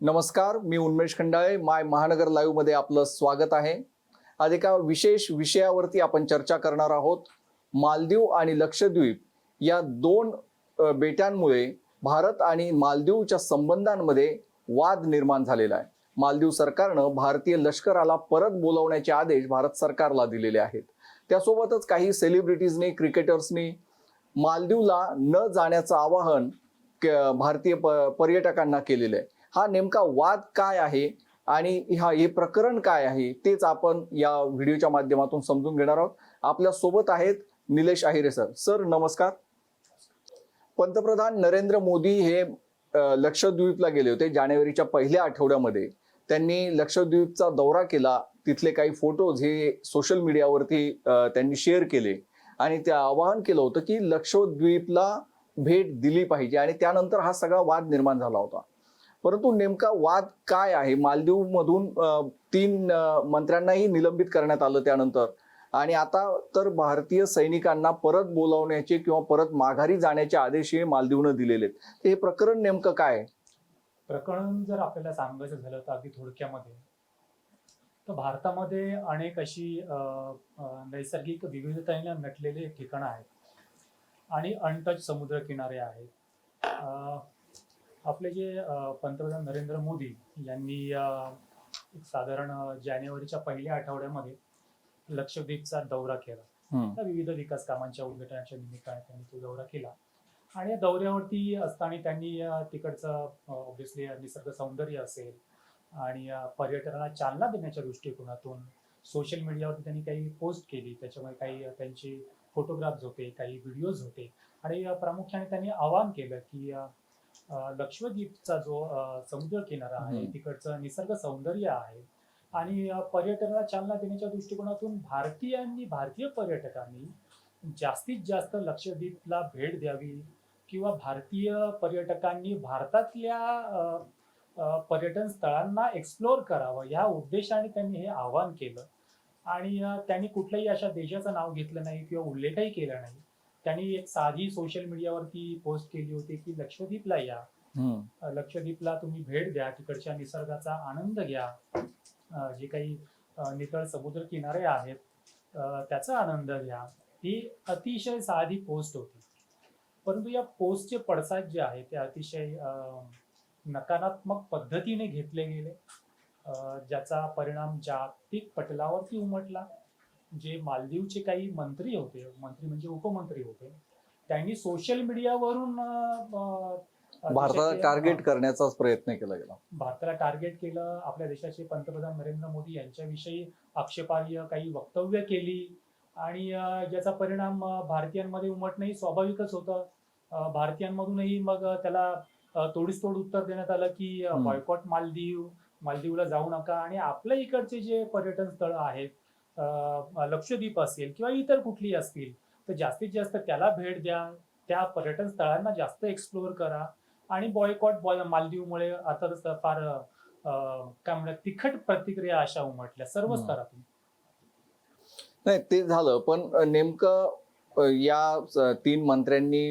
नमस्कार मी उन्मेष खंडाळे. माय महानगर लाईव्हमध्ये आपलं स्वागत आहे. आज एका विशेष विषयावरती आपण चर्चा करणार आहोत. मालदीव आणि लक्षद्वीप या दोन बेट्यांमुळे बेटांमुळे भारत आणि मालदीवच्या संबंधांमध्ये वाद निर्माण झालेला आहे. मालदीव सरकारनं भारतीय लष्कराला परत बोलवण्याचे आदेश भारत सरकारला दिलेले आहेत. त्यासोबतच काही सेलिब्रिटीजनी क्रिकेटर्सनी मालदीवला न जाण्याचं आवाहन क- भारतीय प पर्यटकांना केलेलं आहे. हा नेमका वाद काय आहे आणि हा हे प्रकरण काय आहे तेच आपण या व्हिडिओच्या माध्यमातून समजून घेणार आहोत. आपल्यासोबत आहेत निलेश आहिरे सर. सर नमस्कार. पंतप्रधान नरेंद्र मोदी हे लक्षद्वीपला गेले होते जानेवारीच्या पहिल्या आठवड्यामध्ये. त्यांनी लक्षद्वीपचा दौरा केला. तिथले काही फोटोज हे सोशल मीडियावरती त्यांनी शेअर केले. आणि ते आवाहन केलं होतं की लक्षद्वीपला भेट दिली पाहिजे. आणि त्यानंतर हा सगळा वाद निर्माण झाला होता. परंतु नेमका वाद काय आहे? मालदीवमधून तीन मंत्र्यांनाही निलंबित करण्यात आलं त्यानंतर. आणि आता तर भारतीय सैनिकांना परत बोलावण्याचे किंवा परत माघारी जाण्याचे आदेशही मालदीवनं दिलेले आहेत. हे प्रकरण नेमकं काय आहे? प्रकरण जर आपल्याला सांगायचं झालं तर अगदी थोडक्यामध्ये तर भारतामध्ये अनेक अशी नैसर्गिक विविधतेने नटलेले ठिकाणं आहेत. आणि अनटच समुद्र किनारे आहेत. आपले जे पंतप्रधान नरेंद्र मोदी यांनी एक साधारण जानेवारीच्या पहिल्या आठवड्यामध्ये लक्षद्वीपचा दौरा केला. त्या विविध विकास कामांच्या उद्घाटनाच्या निमित्ताने त्यांनी तो दौरा केला. आणि या दौऱ्यावरती असताना त्यांनी तिकडचं ऑब्व्हियसली निसर्ग सौंदर्य असेल आणि पर्यटनाला चालना देण्याच्या दृष्टिकोनातून सोशल मीडियावरती त्यांनी काही पोस्ट केली. त्याच्यामुळे काही त्यांचे फोटोग्राफ्स होते काही व्हिडिओज होते. आणि प्रामुख्याने त्यांनी आवाहन केलं की लक्षद्वीपचा जो समुद्र किनारा आहे. तिकडचं निसर्ग सौंदर्य आहे आणि पर्यटनाला चालना देण्याच्या दृष्टिकोनातून भारतीयांनी भारतीय पर्यटकांनी जास्तीत जास्त लक्षद्वीपला भेट द्यावी किंवा भारतीय पर्यटकांनी भारतातल्या पर्यटन स्थळांना एक्सप्लोअर करावं या उद्देशाने त्यांनी हे आवाहन केलं आणि त्यांनी कुठल्याही अशा देशाचं नाव घेतलं नाही किंवा उल्लेखही केला नाही त्यांनी एक साधी सोशल मीडियावरती पोस्ट केली होती की लक्षद्वीपला या. लक्षद्वीपला तुम्ही भेट द्या तिकडच्या निसर्गाचा आनंद घ्या. जे काही नितळ समुद्र किनारे आहेत त्याचा आनंद घ्या. ही अतिशय साधी पोस्ट होती. परंतु या पोस्टचे पडसाद जे आहे ते अतिशय नकारात्मक पद्धतीने घेतले गेले. ज्याचा परिणाम जागतिक पटलावरती उमटला. जे मालदीवचे काही मंत्री होते मंत्री म्हणजे उपमंत्री होते त्यांनी सोशल मीडियावरून भारताला टार्गेट करण्याचाच प्रयत्न केला गेला. भारताला टार्गेट केलं आपल्या देशाचे पंतप्रधान नरेंद्र मोदी यांच्याविषयी आक्षेपार्ह काही वक्तव्य केली आणि ज्याचा परिणाम भारतीयांमध्ये उमटणंही स्वाभाविकच होतं. भारतीयांमधूनही मग त्याला तोडीस तोड उत्तर देण्यात आलं की. बॉयकॉट मालदीव मालदीवला जाऊ नका आणि आपल्या इकडचे जे पर्यटन स्थळं आहेत लक्षद्वीप असेल किंवा इतर कुठली असतील तर जास्तीत जास्त त्याला भेट द्या. त्या पर्यटन स्थळांना जास्त एक्सप्लोअर करा. आणि बॉयकॉट बॉय मालदीवमुळे आता फार काय म्हणतात तिखट प्रतिक्रिया अशा उमटल्या. सर्व. स्तरातून नाही ते झालं. पण नेमकं या तीन मंत्र्यांनी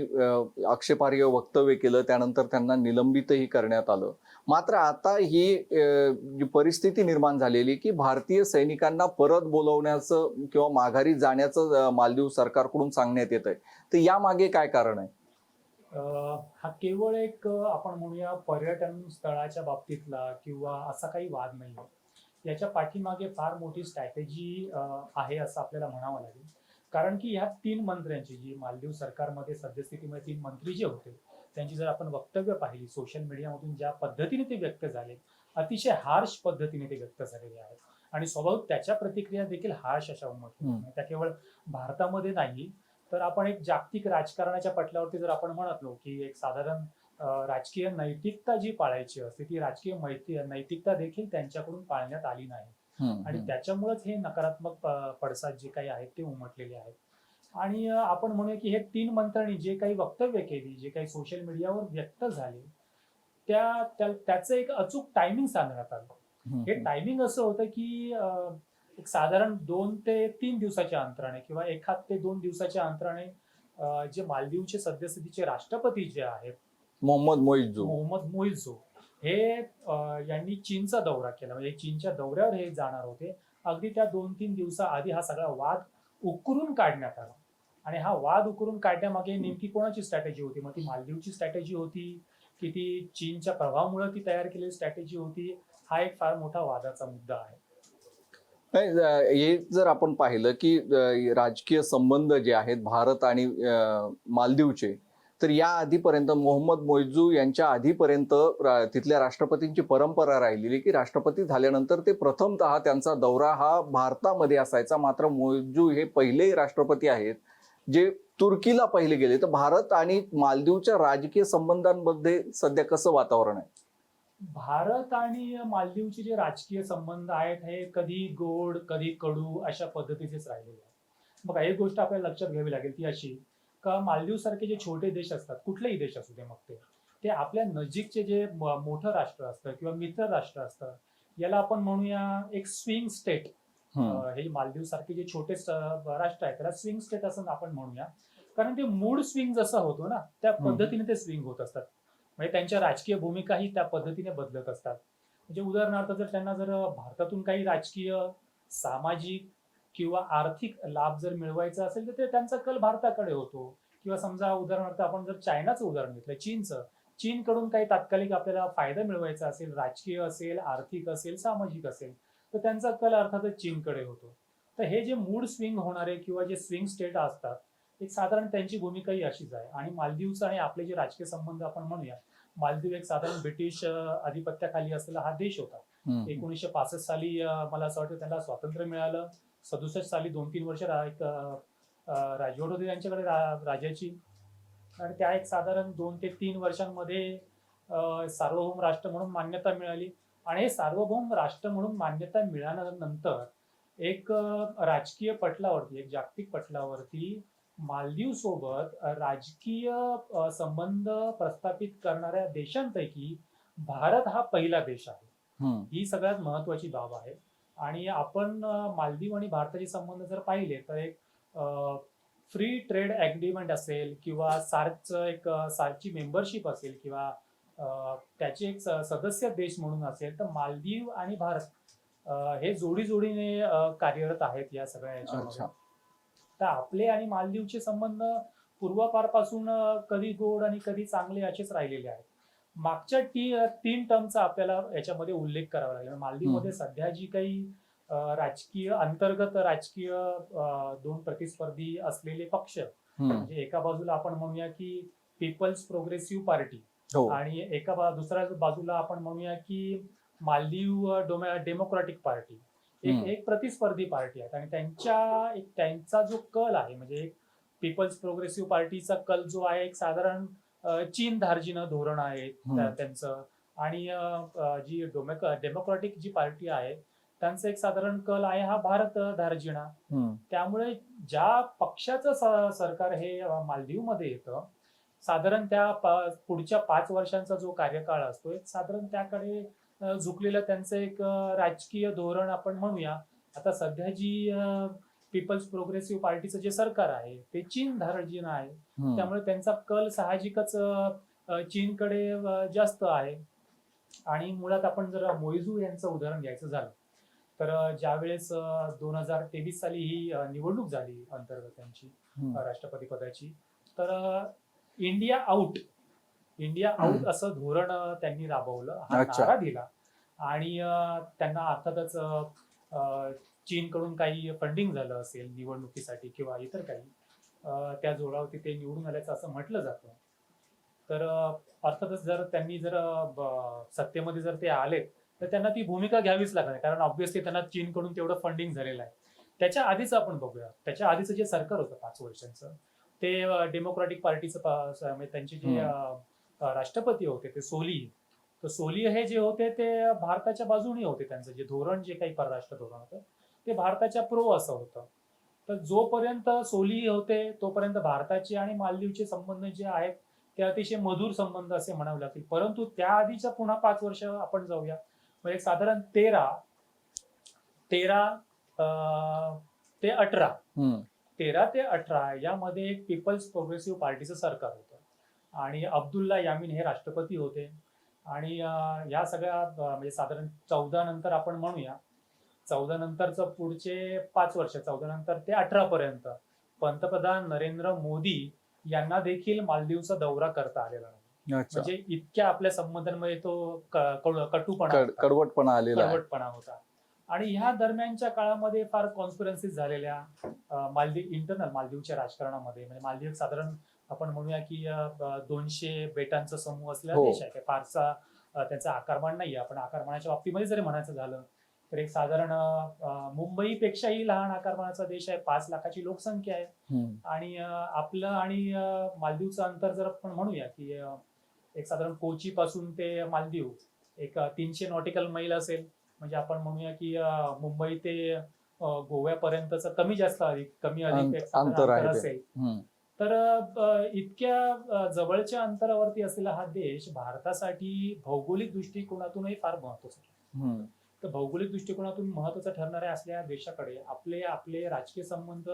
आक्षेपार्ह वक्तव्य केलं. त्यानंतर त्यांना निलंबितही करण्यात आलं. मात्र आता ही जी परिस्थिती निर्माण झालेली की भारतीय सैनिकांना परत बोलवण्याचं किंवा माघारी जाण्याचं मालदीव सरकारकडून सांगण्यात येत आहे तर यामागे काय कारण आहे? हा केवळ एक आपण म्हणूया पर्यटन स्थळाच्या बाबतीतला किंवा असा काही वाद नाही. याच्या पाठीमागे फार मोठी स्ट्रॅटेजी आहे असं आपल्याला म्हणावं लागेल. कारण की ह्या तीन मंत्र्यांची जी मालदीव सरकारमध्ये सद्यस्थितीमध्ये तीन मंत्री जे होते त्यांची जर आपण वक्तव्य पाहिली सोशल मीडियामधून ज्या पद्धतीने ते व्यक्त झाले अतिशय हार्श पद्धतीने ते व्यक्त झालेले आहेत आणि स्वाभाविक त्याच्या प्रतिक्रिया देखील हार्श अशा उमटल्या. त्या केवळ भारतामध्ये नाही तर आपण एक जागतिक राजकारणाच्या पटलावरती जर आपण म्हणतलो की एक साधारण राजकीय नैतिकता जी पाळायची असते ती राजकीय मैत्री नैतिकता देखील त्यांच्याकडून पाळण्यात आली नाही आणि. त्याच्यामुळेच हे नकारात्मक पडसाद जे काही आहेत ते उमटलेले आहेत आणि आपण म्हणूया की हे तीन मंत्र्यांनी जे काही वक्तव्य केली जे काही सोशल मीडियावर व्यक्त झाले त्या त्या- त्याचं एक अचूक टायमिंग सांगण्यात आलं. हे टायमिंग असं होतं की एक साधारण दोन ते तीन दिवसाच्या अंतराने किंवा एखाद ते दोन दिवसाच्या अंतराने जे मालदीवचे सद्यस्थितीचे राष्ट्रपती जे आहेत मोहम्मद मोइजू मोहम्मद मोइझो हे यांनी चीनचा दौरा केला. म्हणजे चीनच्या दौऱ्यावर हे जाणार होते. अगदी त्या दोन तीन दिवसाआधी हा सगळा वाद उकरून काढण्यात आला. आणि हा वाद उकरून काढण्यामागे नेमकी कोणाची स्ट्रॅटेजी होती? मग ती मालदीवची स्ट्रॅटेजी होती की ती चीनच्या प्रभावामुळे ती तयार केलेली स्ट्रॅटेजी होती? हा एक फार मोठा वादाचा मुद्दा आहे. नाही, हे जर आपण पाहिलं की राजकीय संबंध जे आहेत भारत आणि मालदीवचे तर या आधीपर्यंत मोहम्मद मोइजू यांच्या आधीपर्यंत तिथल्या राष्ट्रपतींची परंपरा राहिलेली की राष्ट्रपती झाल्यानंतर ते प्रथमतः त्यांचा दौरा हा भारतामध्ये असायचा. मात्र मोइजू हे पहिले राष्ट्रपती आहेत. जे तुर्कीला पहिले गेले तर भारत आणि मालदीवच्या राजकीय संबंधांमध्ये सध्या कसं वातावरण आहे? भारत आणि मालदीवचे जे राजकीय संबंध आहेत हे कधी गोड कधी कडू अशा पद्धतीचेच राहिलेले आहेत. बघा एक गोष्ट आपल्याला लक्षात घ्यावी लागेल ती अशी का मालदीव सारखे जे छोटे देश असतात कुठलेही देश असू दे मग ते ते आपल्या नजीकचे जे मोठं राष्ट्र असतं किंवा मित्र राष्ट्र असतं याला आपण म्हणूया एक स्विंग स्टेट. हे. मालदीव सारखे जे छोटे राष्ट्र आहेत त्याला स्विंग स्टेट असं आपण म्हणूया. कारण ते मूड स्विंग जसा होतो ना त्या. पद्धतीने ते स्विंग होत असतात. म्हणजे त्यांच्या राजकीय भूमिकाही त्या पद्धतीने बदलत असतात. म्हणजे उदाहरणार्थ जर त्यांना जर भारतातून काही राजकीय सामाजिक किंवा आर्थिक लाभ जर मिळवायचा असेल तर ते त्यांचा कल भारताकडे होतो. किंवा समजा उदाहरणार्थ आपण जर चायनाचं उदाहरण घेतलं चीनचं. चीनकडून काही तात्कालिक आपल्याला फायदा मिळवायचा असेल राजकीय असेल आर्थिक असेल सामाजिक असेल तर त्यांचा कल अर्थातच चीनकडे होतो. तर हे जे मूड स्विंग होणारे किंवा जे स्विंग स्टेट असतात एक साधारण त्यांची भूमिकाही अशीच आहे. आणि मालदीवचं आणि आपले जे राजकीय संबंध आपण म्हणूया मालदीव एक साधारण ब्रिटिश अं, अधिपत्याखाली असलेला हा देश होता. एकोणीसशे पासष्ट साली मला असं वाटतं त्यांना स्वातंत्र्य मिळालं. सदुसष्ट साली दोन तीन वर्ष एक, राजवट होती त्यांच्याकडे राजाची आणि त्या एक साधारण दोन ते तीन वर्षांमध्ये सार्वभौम राष्ट्र म्हणून मान्यता मिळाली. आणि हे सार्वभौम राष्ट्र म्हणून मान्यता मिळाल्यानंतर एक राजकीय पटलावरती एक जागतिक पटलावरती मालदीव सोबत राजकीय संबंध प्रस्थापित करणाऱ्या देशांपैकी भारत हा पहिला देश आहे. ही सगळ्यात महत्वाची बाब आहे आणि आपण मालदीव आणि भारताचे संबंध जर पाहिले तर एक फ्री ट्रेड ॲग्रीमेंट असेल किंवा सार्कचं एक सार्कची मेंबरशिप असेल किंवा त्याचे एक सदस्य देश म्हणून असेल तर मालदीव आणि भारत हे जोडी जोडीने कार्यरत आहेत या सगळ्या याच्यामध्ये. तर आपले आणि मालदीवचे संबंध पूर्वापारपासून कधी गोड आणि कधी चांगले असेच राहिलेले आहेत. मागच्या टी तीन टर्मचा आपल्याला याच्यामध्ये उल्लेख करावा लागेल. मालदीवमध्ये सध्या जी काही राजकीय अंतर्गत राजकीय दोन प्रतिस्पर्धी असलेले पक्ष. म्हणजे एका बाजूला आपण म्हणूया की पीपल्स प्रोग्रेसिव्ह पार्टी हो आणि एका बा- दुसऱ्या बाजूला आपण म्हणूया की मालदीव डोमे डेमोक्रॅटिक पार्टी एक हम्म. एक प्रतिस्पर्धी पार्टी आहेत आणि त्यांच्या एक त्यांचा जो कल आहे म्हणजे एक पीपल्स प्रोग्रेसिव्ह पार्टीचा कल जो आहे एक साधारण अ, चीन धार्जिनं धोरण आहे त्या-. त्यांचं आणि अ, अ, जी डोमेक डेमोक्रॅटिक जी पार्टी आहे त्यांचं एक साधारण कल आहे हा भारत धार्जिणा हम्म. त्यामुळे ज्या पक्षाचं स- सरकार हे अ, मालदीवमध्ये येतं साधारण त्या पुढच्या पाच वर्षांचा जो कार्यकाळ असतो साधारण त्याकडे झुकलेलं त्यांचं एक राजकीय धोरण आपण म्हणूया. आता सध्या जी पीपल्स प्रोग्रेसिव्ह पार्टीचं जे सरकार आहे ते चीन धार्जिन आहे. त्यामुळे त्यांचा कल साहजिकच चीनकडे जास्त आहे. आणि मुळात आपण जर मोइजू यांचं उदाहरण घ्यायचं झालं तर ज्यावेळेस दोन हजार तेवीस साली ही निवडणूक झाली अंतर्गत त्यांची राष्ट्रपती पदाची तर इंडिया आउट इंडिया आउट असं धोरण त्यांनी राबवलं. हा अच्छा. नारा दिला. आणि अ, त्यांना अर्थातच अ, चीनकडून काही फंडिंग झालं असेल निवडणुकीसाठी किंवा इतर काही अ, त्या जोरावरती ते निवडून आल्याचं असं म्हटलं जातं. तर अ, अर्थातच जर त्यांनी जर अ, ब- सत्तेमध्ये जर ते आले तर त्यांना ती भूमिका घ्यावीच लागणार. कारण ऑब्व्हियसली त्यांना चीनकडून तेवढं फंडिंग झालेलं आहे. त्याच्या आधीच आपण बघूया. त्याच्या आधीचं जे सरकार होतं पाच वर्षांचं ते डेमोक्रॅटिक पार्टीचं म्हणजे त्यांचे जे राष्ट्रपती होते ते सोली. तर सोली हे जे होते ते भारताच्या बाजूने होते त्यांचं. जे धोरण जे काही परराष्ट्र धोरण होतं ते भारताच्या प्रो असं होतं. तर जोपर्यंत सोली होते तोपर्यंत भारताचे आणि मालदीवचे संबंध जे आहेत ते अतिशय मधुर संबंध असे म्हणावे लागतील. परंतु त्या आधीच्या पुन्हा पाच वर्ष आपण जाऊया. म्हणजे साधारण तेरा तेरा ते अठरा. तेरा ते अठरा यामध्ये एक पीपल्स प्रोग्रेसिव्ह पार्टीचं सरकार होतं. आणि अब्दुल्ला यामीन हे राष्ट्रपती होते. आणि या सगळ्या म्हणजे साधारण चौदा नंतर आपण म्हणूया. चौदा नंतरचं पुढचे पाच वर्ष चौदा नंतर ते अठरा पर्यंत पंतप्रधान नरेंद्र मोदी यांना देखील मालदीवचा दौरा करता आलेला नाही. म्हणजे इतक्या आपल्या संबंधांमध्ये तो. कडवटपणा कडवटपणा होता. आणि ह्या दरम्यानच्या काळामध्ये फार कॉन्स्पिरन्सीज झालेल्या मालदीव इंटरनल मालदीवच्या राजकारणामध्ये म्हणजे मालदीव साधारण आपण म्हणूया की दोनशे बेटांचा समूह असलेला हो. देश आहे फारसा त्यांचा आकारमान नाही आपण आकारमानाच्या बाबतीमध्ये जरी म्हणायचं झालं तर एक साधारण मुंबईपेक्षाही लहान आकारमानाचा देश आहे पाच लाखाची लोकसंख्या आहे. आणि आपलं आणि मालदीवचं अंतर जर आपण म्हणूया की एक साधारण कोची पासून ते मालदीव एक तीनशे नॉटिकल मैल असेल म्हणजे आपण म्हणूया की मुंबई ते गोव्यापर्यंतच कमी जास्त अधिक कमी अधिक अंतर. असेल. तर इतक्या जवळच्या अंतरावरती असलेला हा देश भारतासाठी भौगोलिक दृष्टिकोनातूनही फार महत्त्वाचा. तर भौगोलिक दृष्टिकोनातून महत्वाचं ठरणाऱ्या असलेल्या देशाकडे आपले आपले राजकीय संबंध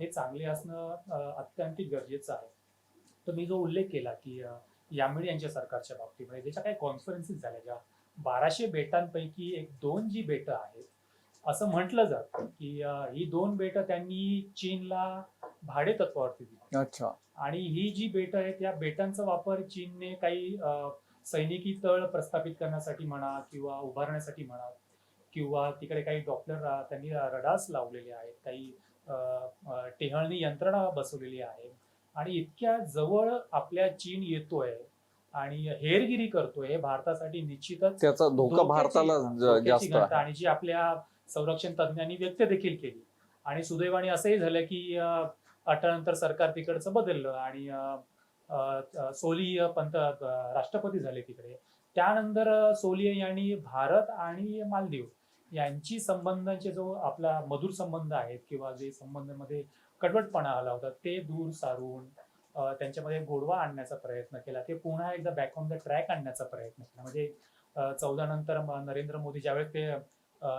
हे चांगले असणं अं, अत्यंतिक गरजेचं आहे तर मी जो उल्लेख केला की अं, यामिडी यांच्या सरकारच्या बाबतीमध्ये ज्याच्या काही कॉन्फरन्सेस झाल्या ज्या बाराशे बेटांपैकी एक दोन जी बेटं आहेत. असं म्हटलं जातं की ही दोन बेटं त्यांनी चीनला भाडे तत्वावरती दिली. अच्छा. आणि ही जी बेटं आहेत या बेटांचा वापर चीनने काही सैनिकी तळ प्रस्थापित करण्यासाठी म्हणा किंवा उभारण्यासाठी म्हणा किंवा तिकडे काही अ, त्यांनी रडार्स लावलेले आहेत काही टेहळणी यंत्रणा बसवलेली आहे. आणि इतक्या जवळ आपल्या चीन येतोय आणि हेरगिरी करतोय हे भारतासाठी निश्चितच त्याचा धोका भारताला जास्त आणि जी आपल्या संरक्षण तज्ज्ञांनी व्यक्त देखील केली. आणि सुदैवाने असंही झालं की अठरा नंतर सरकार तिकडचं बदललं आणि सोली पंत राष्ट्रपती झाले तिकडे. त्यानंतर अ, सोली यांनी भारत आणि मालदीव यांची संबंधांचे जो आपला मधुर संबंध आहेत किंवा जे संबंधामध्ये कडवटपणा आला होता ते दूर सारून त्यांच्यामध्ये गोडवा आणण्याचा प्रयत्न केला. ते पुन्हा एकदा बॅक ऑन द ट्रॅक आणण्याचा प्रयत्न केला. म्हणजे चौदा नंतर नरेंद्र मोदी ज्यावेळेस ते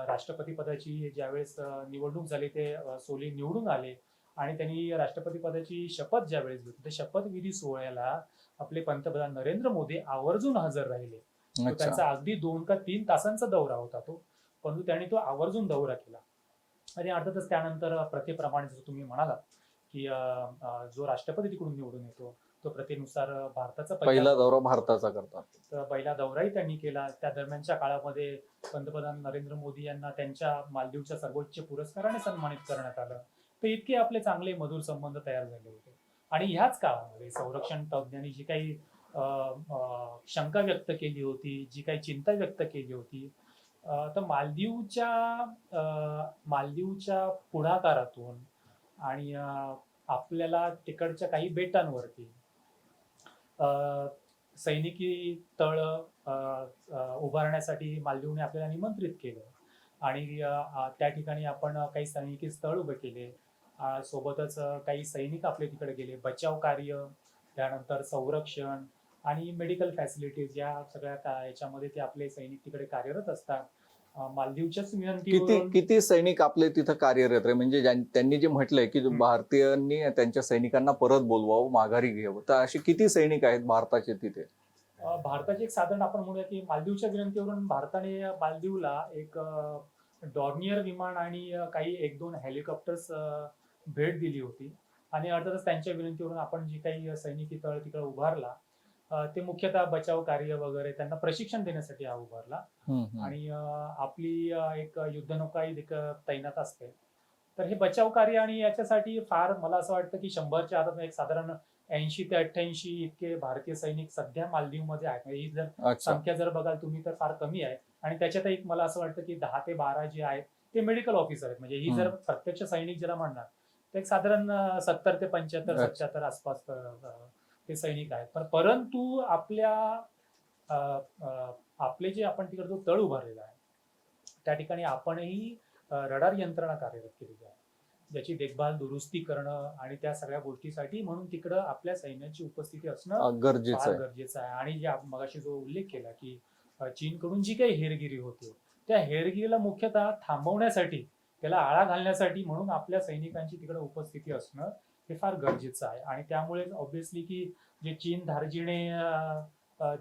राष्ट्रपती पदाची ज्यावेळेस निवडणूक झाली ते सोली निवडून आले आणि त्यांनी राष्ट्रपती पदाची शपथ ज्यावेळेस घेतली त्या शपथविधी सोहळ्याला आपले पंतप्रधान नरेंद्र मोदी आवर्जून हजर राहिले. त्यांचा अगदी दोन का तीन तासांचा दौरा होता तो. परंतु त्यांनी तो आवर्जून दौरा केला. आणि अर्थातच त्यानंतर प्रथेप्रमाणे जसं तुम्ही म्हणालात की जो राष्ट्रपती तिकडून निवडून येतो तो प्रथेनुसार भारताचा पहिला दौरा भारताचा करतात. तर पहिला दौराही त्यांनी केला. त्या दरम्यानच्या काळामध्ये पंतप्रधान नरेंद्र मोदी यांना त्यांच्या मालदीवच्या सर्वोच्च पुरस्काराने सन्मानित करण्यात आलं. तर इतके आपले चांगले मधुर संबंध तयार झाले होते. आणि ह्याच काळामध्ये संरक्षण तज्ज्ञांनी जी काही शंका व्यक्त केली होती जी काही चिंता व्यक्त केली होती तर मालदीवच्या मालदीवच्या पुढाकारातून आणि आपल्याला तिकडच्या काही बेटांवरती सैनिकी तळ उभारण्यासाठी मालदीवने आपल्याला निमंत्रित केलं. आणि त्या ठिकाणी आपण काही सैनिकी स्थळ उभे केले. सोबतच काही सैनिक आपले तिकडे गेले. बचाव कार्य त्यानंतर संरक्षण आणि मेडिकल फॅसिलिटीज या सगळ्या याच्यामध्ये ते आपले सैनिक तिकडे कार्यरत असतात. मालदीवच्याच किती विनंतीवरून किती सैनिक आपले तिथं कार्यरत आहे? म्हणजे ज्यां- त्यांनी जे म्हटलंय की हम्म. भारतीयांनी त्यांच्या सैनिकांना परत बोलवावं माघारी घ्यावं. तर असे किती सैनिक आहेत भारताचे तिथे? भारताची एक साधारण आपण म्हणूया की मालदीवच्या विनंतीवरून भारताने मालदीवला एक डॉर्नियर विमान आणि अ, काही एक दोन हेलिकॉप्टर्स अ, भेट दिली होती. आणि अर्थातच त्यांच्या विनंतीवरून आपण जी काही सैनिकी तळ तिकडे उभारला ते मुख्यतः बचाव कार्य वगैरे त्यांना प्रशिक्षण देण्यासाठी हा उभारला. आणि आपली एक युद्धनौकाही तैनात असते तर हे बचाव कार्य आणि याच्यासाठी फार मला असं वाटतं की शंभरच्या आत एक साधारण ऐंशी ते अठ्ठ्याऐंशी इतके भारतीय सैनिक सध्या मालदीवमध्ये आहेत म्हणजे ही जर संख्या जर बघाल तुम्ही तर फार कमी आहे आणि त्याच्यात एक मला असं वाटतं की दहा ते बारा जे आहेत ते मेडिकल ऑफिसर आहेत म्हणजे ही जर. प्रत्यक्ष सैनिक ज्याला म्हणणार तर एक साधारण सत्तर ते पंच्याहत्तर. सत्याहत्तर आसपास ते सैनिक आहेत. पण परंतु आपल्या आपले जे आपण तिकडे तळ उभारलेला आहे त्या ठिकाणी आपणही रडार यंत्रणा कार्यरत केलेली आहे. ज्याची देखभाल दुरुस्ती करणं आणि त्या सगळ्या गोष्टीसाठी म्हणून तिकडं आपल्या सैन्याची उपस्थिती असणं गरजेचं गरजेचं आहे. आणि जे मगाशी जो उल्लेख केला की चीनकडून जी काही हेरगिरी होते त्या हेरगिरीला मुख्यतः थांबवण्यासाठी त्याला आळा घालण्यासाठी म्हणून आपल्या सैनिकांची तिकडे उपस्थिती असणं हे फार गरजेचं आहे. आणि त्यामुळे ऑब्व्हियसली की जे चीन धार्जिणे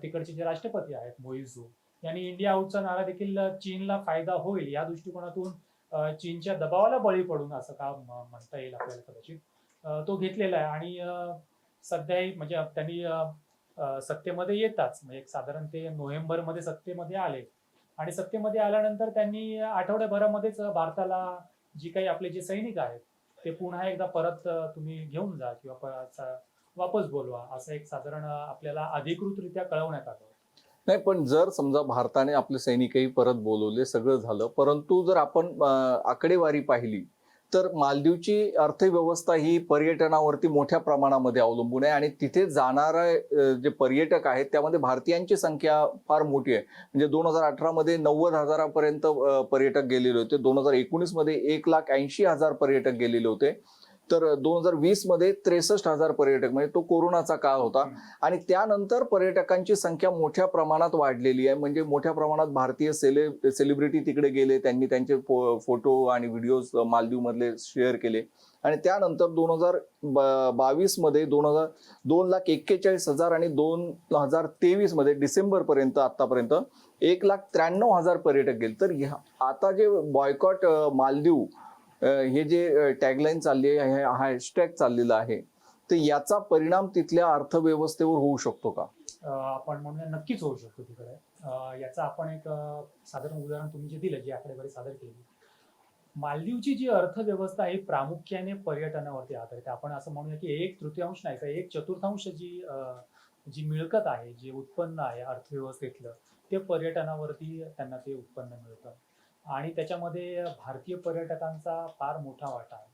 तिकडचे जे राष्ट्रपती आहेत मोईझू यांनी इंडिया आउटचा नारा देखील चीनला फायदा होईल या दृष्टिकोनातून चीनच्या दबावाला बळी पडून असं का म्हणता येईल आपल्याला कदाचित. तो घेतलेला आहे आणि सध्याही म्हणजे त्यांनी सत्तेमध्ये येताच म्हणजे साधारण ते नोव्हेंबरमध्ये सत्तेमध्ये आले. आणि सत्तेमध्ये आल्यानंतर त्यांनी आठवड्याभरामध्येच भारताला जी काही आपले जे सैनिक आहेत ते पुन्हा एकदा परत तुम्ही घेऊन जा किंवा परत वापस बोलवा. असं एक साधारण आपल्याला अधिकृतरित्या कळवण्यात आलं नाही पण जर समजा भारताने आपले सैनिकही परत बोलवले सगळं झालं परंतु जर आपण आकडेवारी पाहिली तर मालदीवची अर्थव्यवस्था ही पर्यटनावरती मोठ्या प्रमाणामध्ये अवलंबून आहे आणि तिथे जाणारे जे पर्यटक आहेत त्यामध्ये भारतीयांची संख्या फार मोठी आहे. म्हणजे दोन हजार अठरामध्ये नव्वद हजारापर्यंत पर्यटक गेलेले होते. दोन हजार एकोणीसमध्ये एक लाख ऐंशी हजार पर्यटक गेलेले होते. तर दोन हजार वीसमध्ये त्रेसष्ट हजार पर्यटक म्हणजे तो कोरोनाचा काळ होता. आणि त्यानंतर पर्यटकांची संख्या मोठ्या प्रमाणात वाढलेली आहे. म्हणजे मोठ्या प्रमाणात भारतीय सेले सेलिब्रिटी तिकडे गेले त्यांनी त्यांचे फो- फोटो आणि व्हिडिओज मालदीवमधले शेअर केले. आणि त्यानंतर दोन हजार बावीसमध्ये दोन हजार दोन लाख एक्केचाळीस हजार आणि दोन हजार तेवीसमध्ये डिसेंबर पर्यंत आतापर्यंत एक लाख त्र्याण्णव हजार पर्यटक गेले. तर ह्या आता जे बॉयकॉट मालदीव हे जे टॅगलाईन चालली आहे हॅशटॅग चाललेलं आहे तर याचा परिणाम तिथल्या अर्थव्यवस्थेवर होऊ शकतो का? आपण म्हणूया नक्कीच होऊ शकतो तिकडे. याचा याचं आपण एक साधारण उदाहरण तुम्ही जे दिलं जी आकडेवारी सादर केली. मालदीवची जी अर्थव्यवस्था आहे प्रामुख्याने पर्यटनावरती आधारित आहे. आपण असं म्हणूया की एक तृतीयांश नाही का एक चतुर्थांश जी जी मिळकत आहे जे उत्पन्न आहे अर्थव्यवस्थेतलं ते पर्यटनावरती त्यांना ते उत्पन्न मिळतं. आणि त्याच्यामध्ये भारतीय पर्यटकांचा फार मोठा वाटा आहे.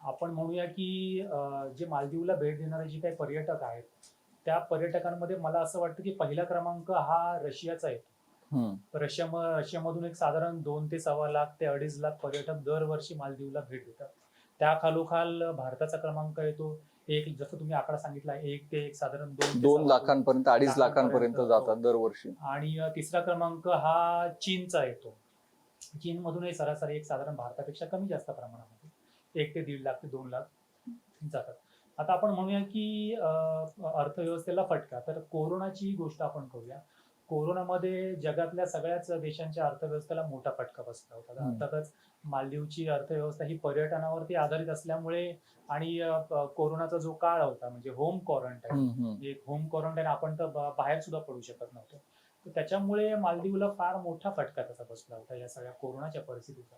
आपण म्हणूया की जे मालदीवला भेट देणारे जे काही पर्यटक आहेत त्या पर्यटकांमध्ये मला असं वाटतं की पहिला क्रमांक हा रशियाचा येतो. रशिया रशियामधून एक साधारण दोन ते सव्वा लाख ते अडीच लाख पर्यटक दरवर्षी मालदीवला भेट देतात. त्या खालोखाल भारताचा क्रमांक येतो. एक जसं तुम्ही आकडा सांगितला एक ते एक साधारण दोन दोन लाखांपर्यंत अडीच लाखांपर्यंत जातात दरवर्षी. आणि तिसरा क्रमांक हा चीनचा येतो. चीनमधूनही सरासरी एक साधारण भारतापेक्षा कमी जास्त प्रमाणामध्ये. एक ते दीड लाख ते दोन लाख जातात. आता आपण म्हणूया की अर्थव्यवस्थेला फटका. तर कोरोनाची गोष्ट आपण करूया. कोरोनामध्ये जगातल्या सगळ्याच देशांच्या अर्थव्यवस्थेला मोठा फटका बसला होता. अर्थातच मालदीवची अर्थव्यवस्था ही पर्यटनावरती आधारित असल्यामुळे आणि कोरोनाचा जो काळ होता म्हणजे होम क्वारंटाईन. म्हणजे होम क्वारंटाईन आपण तर बाहेर सुद्धा पडू शकत नव्हतो. त्याच्यामुळे मालदीवला फार मोठा फटका त्याचा बसला होता या सगळ्या कोरोनाच्या परिस्थितीचा.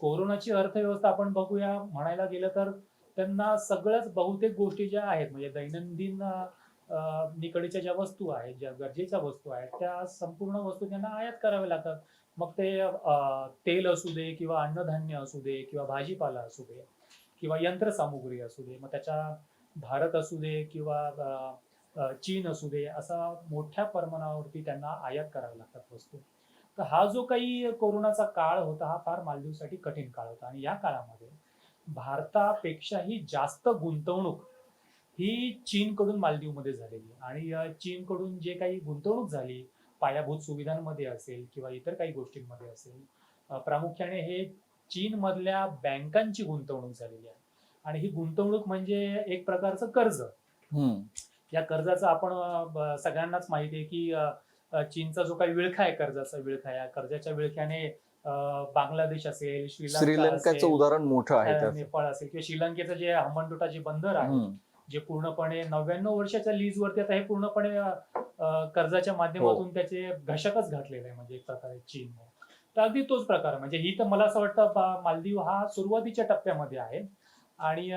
कोरोनाची अर्थव्यवस्था आपण बघूया. म्हणायला गेलं तर त्यांना सगळ्याच बहुतेक गोष्टी ज्या आहेत म्हणजे दैनंदिन निकडीच्या ज्या वस्तू आहेत ज्या गरजेच्या वस्तू आहेत त्या संपूर्ण वस्तू त्यांना आयात कराव्या लागतात. मग ते तेल असू दे किंवा अन्नधान्य असू दे किंवा भाजीपाला असू दे किंवा यंत्रसामुग्री असू दे मग त्याच्या भारत असू दे किंवा चीन असू दे असा मोठ्या प्रमाणावरती त्यांना आयात कराव्या लागतात वस्तू. तर हा जो काही कोरोनाचा काळ होता हा फार मालदीवसाठी कठीण काळ होता. आणि या काळामध्ये भारतापेक्षाही जास्त गुंतवणूक ही चीनकडून मालदीवमध्ये झालेली आणि चीनकडून जे काही गुंतवणूक झाली पायाभूत सुविधांमध्ये असेल किंवा इतर काही गोष्टींमध्ये असेल प्रामुख्याने हे चीनमधल्या बँकांची गुंतवणूक झालेली आहे. आणि ही गुंतवणूक म्हणजे एक प्रकारचं कर्ज. हम्म. या कर्जाचं आपण सगळ्यांनाच माहिती आहे की चीनचा जो काही विळखा आहे कर्जाचा विळखा या कर्जाच्या विळख्याने बांगलादेश असेल श्रीलंका श्रीलंकाचं उदाहरण मोठं आहे नेपाळ असेल किंवा श्रीलंकेचं जे हंबनटोटा जे बंदर आहे. जे पूर्णपणे नव्याण्णव वर्षाच्या लीजवरती आता हे पूर्णपणे कर्जाच्या माध्यमातून त्याचे घशकच घातलेलं आहे म्हणजे एक प्रकारे चीन तर अगदी तोच प्रकार. म्हणजे ही तर मला असं वाटतं मालदीव हा सुरुवातीच्या टप्प्यामध्ये आहे आणि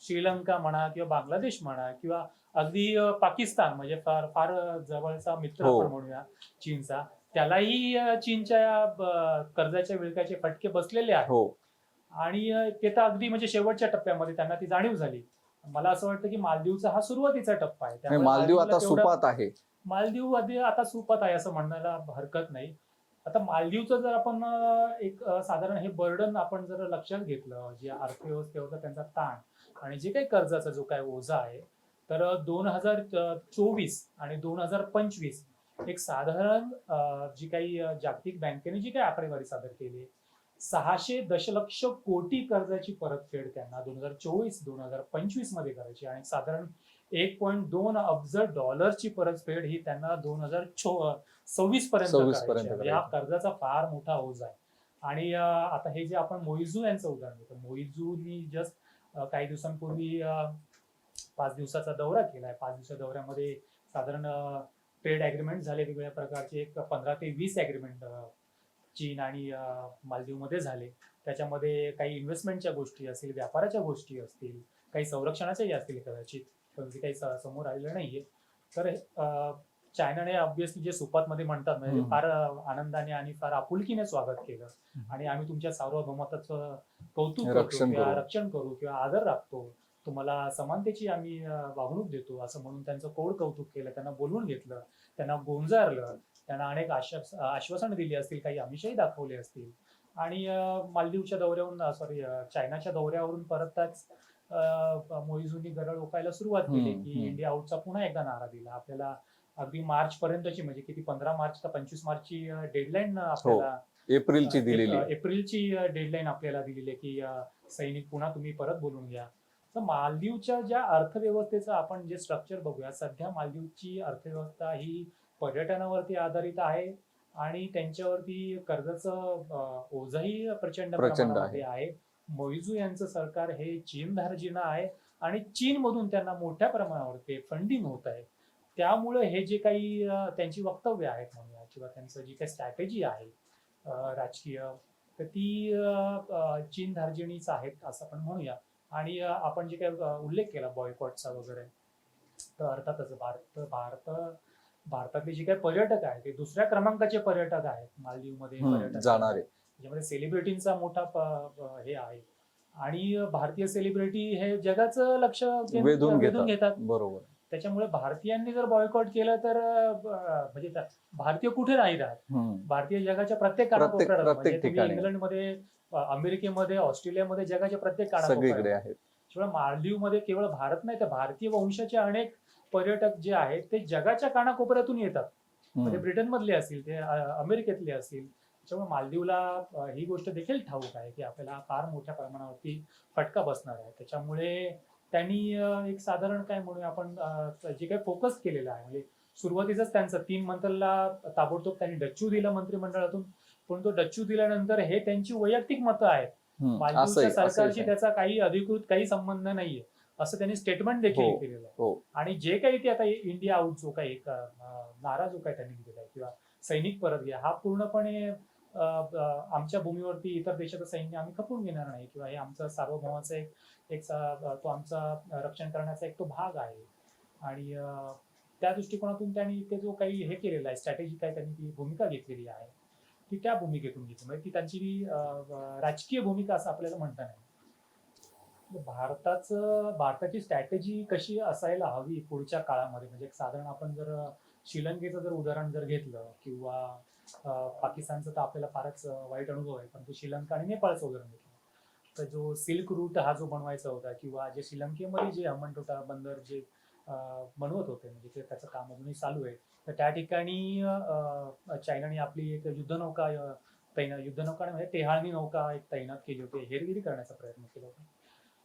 श्रीलंका म्हणा किंवा बांगलादेश म्हणा किंवा अगदी पाकिस्तान म्हणजे फार फार जवळचा मित्र हो. आपण म्हणूया चीनचा त्यालाही चीनच्या कर्जाच्या विळख्याचे फटके बसलेले आहेत. हो. आणि ते तर अगदी म्हणजे शेवटच्या टप्प्यामध्ये त्यांना ती जाणीव झाली. मला असं वाटतं की मालदीवचा हा सुरुवातीचा टप्पा आहे. मालदीव आता सुपात आहे. मालदीव आता सुपात आहे असं म्हणायला हरकत नाही. आता मालदीवचं जर आपण एक साधारण हे बर्डन आपण जर लक्षात घेतलं जे अर्थव्यवस्थेवरचा त्यांचा ताण आणि जे काही कर्जाचा जो काही ओझा आहे तर दोन हजार चोवीस आणि दोन हजार पंचवीस एक साधारण जी काही जागतिक बँकेने जी काही आकडेवारी सादर केली सहाशे दशलक्ष कोटी कर्जाची परतफेड त्यांना दोन हजार चोवीस दोन हजार पंचवीसमध्ये करायची आणि साधारण एक पॉईंट दोन अब्ज डॉलरची परतफेड ही त्यांना दोन हजार सव्वीस पर्यंत 26 करायची पर्यंत आहे. करायची. या कर्जाचा फार मोठा ओझ आहे. आणि आता हे जे आपण मोइजू यांचं उदाहरण घेतो. मोइजूनी जस्ट काही दिवसांपूर्वी पाच दिवसाचा दौरा केलाय. पाच दिवसाच्या दौऱ्यामध्ये साधारण ट्रेड अग्रीमेंट झाले वेगवेगळ्या प्रकारचे. एक पंधरा ते वीस अग्रीमेंट चीन आणि अं, मालदीवमध्ये झाले. त्याच्यामध्ये काही इन्व्हेस्टमेंटच्या गोष्टी असतील व्यापाराच्या गोष्टी असतील काही संरक्षणाच्याही असतील कदाचित. ते काही समोर आलेलं नाहीये तर चायनाने ऑब्विसली जे सुपातमध्ये म्हणतात म्हणजे. फार आनंदाने आणि फार आपुलकीने स्वागत केलं. आणि आम्ही तुमच्या सार्वभौमत्वाचं कौतुक करतो किंवा करू. रक्षण करू किंवा आदर राखतो तुम्हाला समानतेची आम्ही वागणूक देतो असं म्हणून त्यांचं कोड कौतुक केलं त्यांना बोलवून घेतलं त्यांना गोंजारलं त्यांना अनेक आश्वास आश्वासनं दिली असतील काही आमिषही दाखवले असतील आणि मालदीवच्या दौऱ्यावरून सॉरी चायनाच्या दौऱ्यावरून परतताच अं, मोइजूंनी गरळ ओकायला सुरुवात केली की. इंडिया आउटचा पुन्हा एकदा नारा दिला. आपल्याला अगदी मार्च पर्यंतची म्हणजे किती पंधरा मार्च का पंचवीस मार्चची डेडलाईन आपल्याला एप्रिलची दिलेली. एप- एप्रिलची डेडलाईन आपल्याला दिलेली आहे की सैनिक पुन्हा तुम्ही परत बोलून घ्या. तर मालदीवच्या ज्या अर्थव्यवस्थेचं आपण जे स्ट्रक्चर बघूया सध्या मालदीवची अर्थव्यवस्था ही पर्यटनावरती आधारित आहे आणि त्यांच्यावरती कर्जाचं ओझंही प्रचंड प्रचंड प्रमाणामध्ये आहे. मोइजू यांचं सरकार हे चीन धार्जिणं आहे आणि चीनमधून त्यांना मोठ्या प्रमाणावरती फंडिंग होत आहे. त्यामुळे हे जे काही त्यांची वक्तव्य आहेत म्हणूया किंवा त्यांचं जी काही स्ट्रॅटेजी आहे राजकीय तर ती चीन धार्जिणीच आहेत असं आपण म्हणूया. आणि आपण जे काही उल्लेख केला बॉयकॉटचा वगैरे तर अर्थातच भारत भारत भारतातले जे काही पर्यटक आहेत ते दुसऱ्या क्रमांकाचे पर्यटक आहेत मालदीवमध्ये पर्यटक जाणारे. त्याच्यामध्ये सेलिब्रिटींचा मोठा हे आहे. आणि भारतीय सेलिब्रिटी हे जगाचं लक्ष वेधून घेतात. बरोबर. त्याच्यामुळे भारतीयांनी जर बॉयकॉट केलं तर म्हणजे त्या- भारतीय कुठे नाही राहत. भारतीय जगाच्या प्रत्येक कानाकोपऱ्यात म्हणजे. इंग्लंडमध्ये अमेरिकेमध्ये ऑस्ट्रेलियामध्ये जगाच्या प्रत्येक आहेत. शिवाय मालदीवमध्ये केवळ भारत नाही तर भारतीय वंशाचे अनेक पर्यटक जे आहेत ते जगाच्या कानाकोपऱ्यातून येतात. म्हणजे. ब्रिटन मधले असतील ते अमेरिकेतले असतील त्याच्यामुळे मालदीवला ही गोष्ट देखील ठाऊक आहे की आपल्याला फार मोठ्या प्रमाणावरती फटका बसणार आहे त्याच्यामुळे त्यांनी एक साधारण काय म्हणूया आपण जे काही फोकस केलेलं आहे म्हणजे सुरुवातीचंच त्यांचं तीन मंथरला ताबडतोब त्यांनी डच्चू दिलं मंत्रिमंडळातून पण तो डच्चू दिल्यानंतर हे त्यांची वैयक्तिक मतं आहेत. मालदीवच्या सरकारशी. त्याचा काही अधिकृत काही संबंध नाहीये असं त्यांनी स्टेटमेंट देखील हो, केलेलं आहे हो. आणि जे काही ते आता इंडिया आउट जो काही नारा जो काही त्यांनी दिलेला आहे किंवा सैनिक परत घ्या हा पूर्णपणे आमच्या भूमीवरती इतर देशाचं सैन्य आम्ही खपवून घेणार नाही किंवा हे आमचा सार्वभौमाचा एक एक तो आमचा रक्षण करण्याचा एक तो भाग आहे. आणि त्या दृष्टिकोनातून त्यांनी ते जो काही हे केलेला आहे स्ट्रॅटेजी काय त्यांनी ती भूमिका घेतलेली आहे ती त्या भूमिकेतून घेतली. म्हणजे ती त्यांची राजकीय भूमिका असं आपल्याला म्हणता नाही. भारताचं भारताची स्ट्रॅटेजी कशी असायला हवी पुढच्या काळामध्ये? म्हणजे एक साधारण आपण जर श्रीलंकेचं जर उदाहरण जर घेतलं किंवा पाकिस्तानचा तर आपल्याला फारच वाईट अनुभव आहे परंतु श्रीलंका आणि नेपाळचं उदाहरण घेतलं तर जो सिल्क रूट हा जो बनवायचा होता किंवा जे श्रीलंकेमध्ये जे अमनटोटा बंदर जे बनवत होते म्हणजे ते त्याचं काम अजूनही चालू आहे तर त्या ठिकाणी चायनाने आपली एक युद्धनौका तैनात युद्धनौका म्हणजे टेहाळणी नौका एक तैनात केली होती हेरगिरी करण्याचा प्रयत्न केला होता.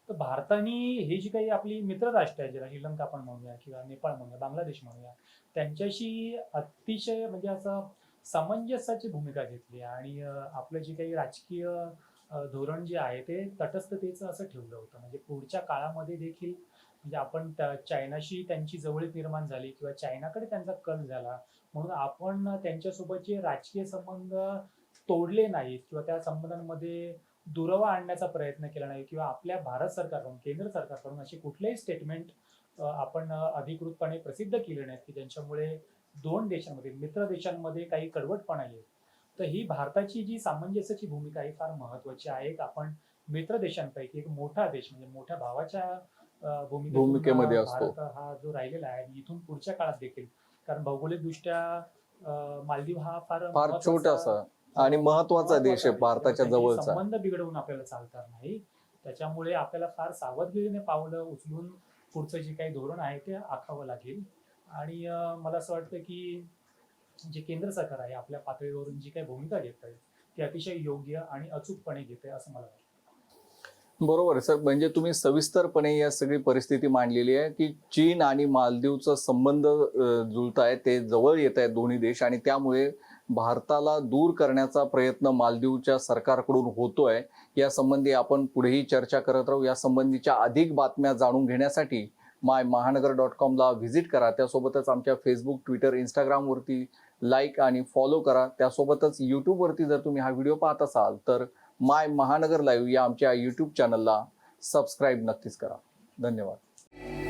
तर भारताने हे जी काही आपली मित्र राष्ट्र आहे ज्याला श्रीलंका आपण म्हणूया किंवा नेपाळ म्हणूया बांगलादेश म्हणूया त्यांच्याशी अतिशय म्हणजे असं सामंजस्याची भूमिका घेतली आणि आपलं जे काही राजकीय धोरण जे आहे ते तटस्थतेचं असं ठेवलं होतं. म्हणजे पुढच्या काळामध्ये देखील म्हणजे आपण त्या- चायनाशी त्यांची जवळीक निर्माण झाली किंवा चायनाकडे त्यांचा कल झाला म्हणून आपण त्यांच्यासोबतचे राजकीय संबंध तोडले नाहीत किंवा त्या संबंधांमध्ये दुरावा आणण्याचा प्रयत्न केला नाही किंवा आपल्या भारत सरकारकडून केंद्र सरकारकडून अशी कुठलेही स्टेटमेंट आपण अधिकृतपणे प्रसिद्ध केले नाहीत की ज्यांच्यामुळे दोन देशांमध्ये मित्र देशांमध्ये काही कडवटपणा येईल. तर ही भारताची जी सामंजस्याची भूमिका आहे फार महत्वाची आहे. आपण मित्र देशांपैकी एक मोठा देश म्हणजे मोठ्या भावाच्या भूमिकेमध्ये. भारत हा जो राहिलेला आहे इथून पुढच्या काळात देखील. कारण भौगोलिकदृष्ट्या मालदीव हा फार फार छोटासा आणि महत्त्वाचा देश आहे भारताच्या जवळचा. संबंध बिघडवून आपल्याला चालणार नाही. त्याच्यामुळे आपल्याला फार सावधगिरीने पावलं उचलून पुढचं जे काही धोरण आहे ते आखावं लागेल. आणि मला असं वाटतं की जे केंद्र सरकार आहे आपल्या पातळीवरून जी काही भूमिका घेत आहे ती अतिशय योग्य आणि अचूकपणे घेते असं मला वाटतं. बरोबर सर. म्हणजे तुम्ही सविस्तरपणे या सगळी परिस्थिती मांडलेली आहे की चीन आणि मालदीवचा संबंध जुळत आहे ते जवळ येत आहेत दोन्ही देश आणि त्यामुळे भारताला दूर करण्याचा प्रयत्न मालदीवच्या सरकारकडून होतोय. या संबंधी आपण पुढेही चर्चा करत राहू. या संबंधीच्या अधिक बातम्या जाणून घेण्यासाठी माय महानगर डॉट कॉमला व्हिजिट करा. त्यासोबतच आमच्या फेसबुक ट्विटर इंस्टाग्रामवरती लाईक आणि फॉलो करा. त्यासोबतच यूट्यूबवरती जर तुम्ही हा व्हिडिओ पाहत असाल तर माय महानगर लाईव्ह या आमच्या यूट्यूब चॅनलला सबस्क्राईब नक्कीच करा. धन्यवाद.